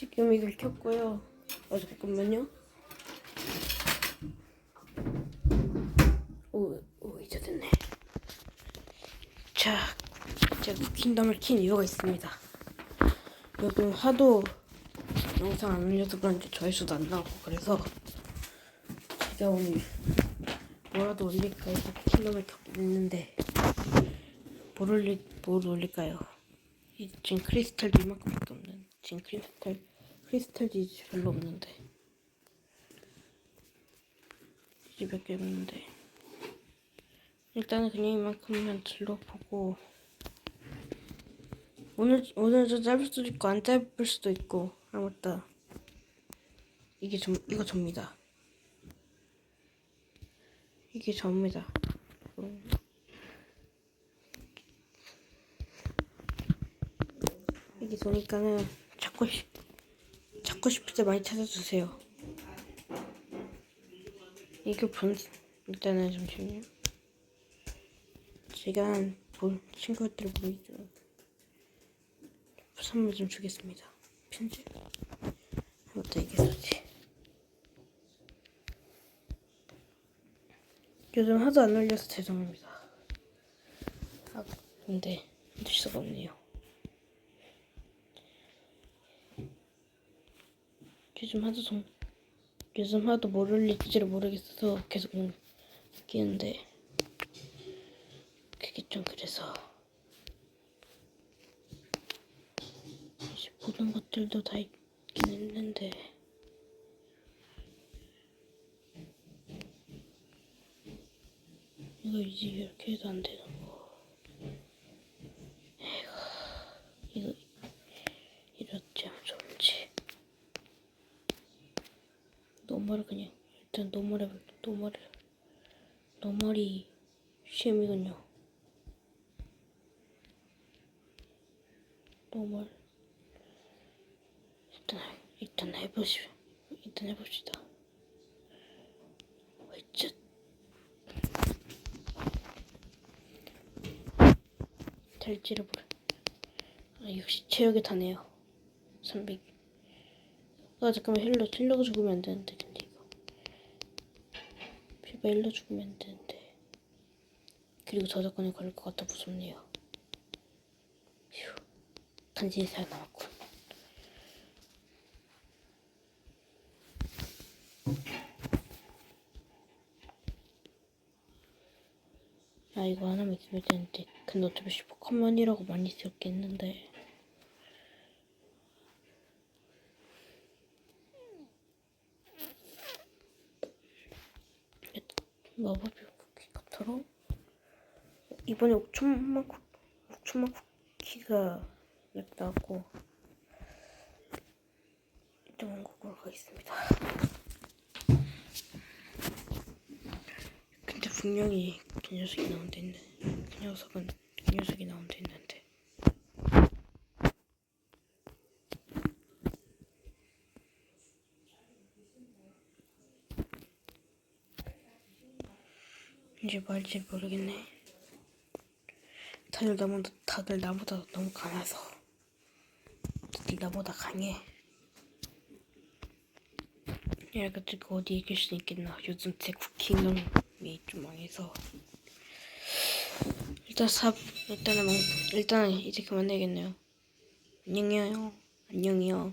지금 이걸 켰고요. 어 잠깐만요. 오, 오 이제 됐네. 자, 제가 쿠킹덤을 킨 이유가 있습니다. 요즘 하도 영상 안 올려서 그런지 조회수도 안 나오고 그래서 제가 오늘 뭐라도 올릴까 해서 쿠킹덤을 켰긴 했는데 뭘 올릴 뭘 올릴까요? 이 지금 크리스탈도 이만큼밖에 없는 지금 크리스탈 크리스탈도 이제 별로 없는데. 이제 몇개 없는데. 일단은 그냥 이만큼만 둘러보고. 오늘 오늘도 짧을 수도 있고 안 짧을 수도 있고. 아 맞다 이게 좀 이거 접니다. 이게 접니다. 음. 이게 보니까는 찾고 싶 찾고 싶을 때 많이 찾아주세요 이게 본 일단은 잠시만요 제가 본 친구들 보이죠 선물 좀 주겠습니다. 편지. 아무튼 이게 뭐지? 요즘 하도 안 올려서 죄송합니다. 아, 근데 해줄 수가 없네요. 요즘 하도 좀 요즘 하도 뭘 올릴지를 모르겠어서 계속 끼는데 그게 좀 그래서. 이제 모든 것들도 다 있긴 했는데 이거 이제 이렇게 해도 안 되는 거 에이구 이거 이렇지 하면 좋은지 노멀을 그냥 일단 노멀 해볼 노멀 노멀이 시험이군요 노멀 일단 일단 해보시 일단 해봅시다. 웨이츠 될지를 모르. 아 역시 체력이 다네요. 300. 아 잠깐만 힐러 힐러 죽으면 안 되는데 근데 힐러 죽으면 안 되는데 그리고 저작권에 걸릴 것 같아 무섭네요. 휴 간신히 살아남았군. 아 이거 하나만 있으면 되는데 근데 어차피 슈퍼커먼이라고 많이 쓰였겠는데 마법의 쿠키 같더러 이번에 5천만 쿠 5천만 쿠키가 몇 나왔고 일단 원곡으로 가겠습니다 근데 분명히 그 녀석이 나온 데 있네. 그 녀석은 그 녀석이 나온 데 있는데. 할지 모르겠네. 다들 너무 다들 나보다 너무 강해서. 다들 나보다 강해. 얘가 가지고 어디 이길 수 있겠나. 요즘 제 쿠킹덤이 좀 망해서. 일단 삽 일단은 뭐, 일단은 이제 그만해야겠네요. 안녕히요. 안녕히요.